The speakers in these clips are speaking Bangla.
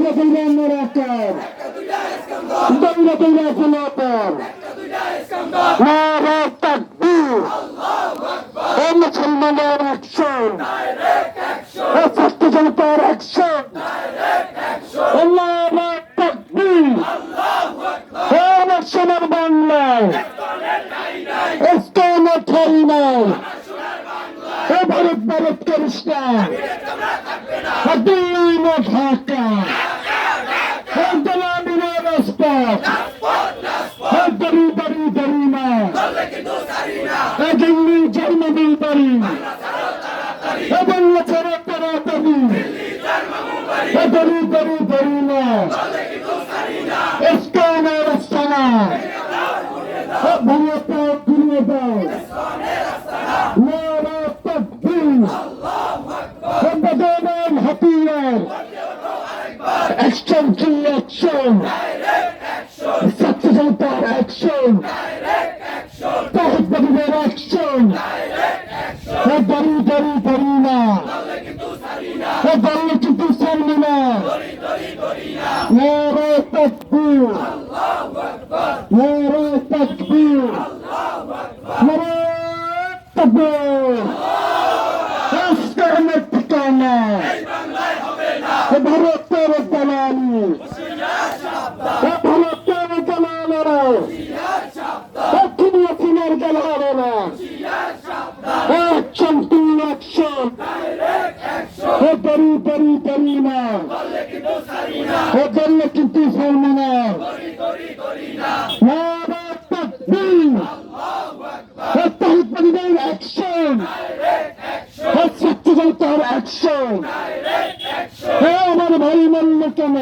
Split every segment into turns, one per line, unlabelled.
দৌড়া মোরা কর দৌড়া দৌড়া ফেলা কর নারা তাকবীর। ও মুসলমানের অ্যাকশন ও ছাত্র জনতার অ্যাকশন নারা তাকবীর। আমার সোনার বাংলায়। ইস্কনের ঠাই ভারত ভারত করিস ঢাকা। দিল্লি জন্মদিন ও বলল ছাড়া তারা ও দড়ি দড়ি দড়ি না। ইস্কনের রাস্তানা ও ভারত ঘুরিয়ে দাও নারা তাকবীর। সম্পাদনের হাতিয়ার। অ্যাকশন কি অ্যাকশন ছাত্র জনতার অ্যাকশন তাহিদ বাবুদের অ্যাকশন ও দাঁড়ি দাঁড়ি দাঁড়ি না দাঁড়িয়ে কিন্তু সারবে না নারা তাকবীর। নারা তাকবীর। নারা তাকবীর। ইসলামের ঠিকানা ভারতের দালালি ভারতের দরি দরি দরি না। ও দরলে কিন্তু সারবে না। অ্যাকশন ছাত্র জনতার অ্যাকশন হে আমার ভাই মারল কেন?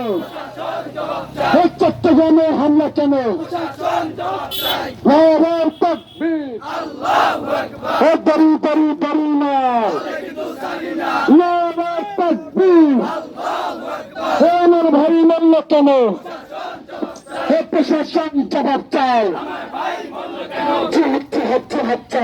চট্টগ্রামে হামলা কেন? কেন প্রশাসন জবাব চাই হচ্ছে হচ্ছে হচ্ছে হচ্ছে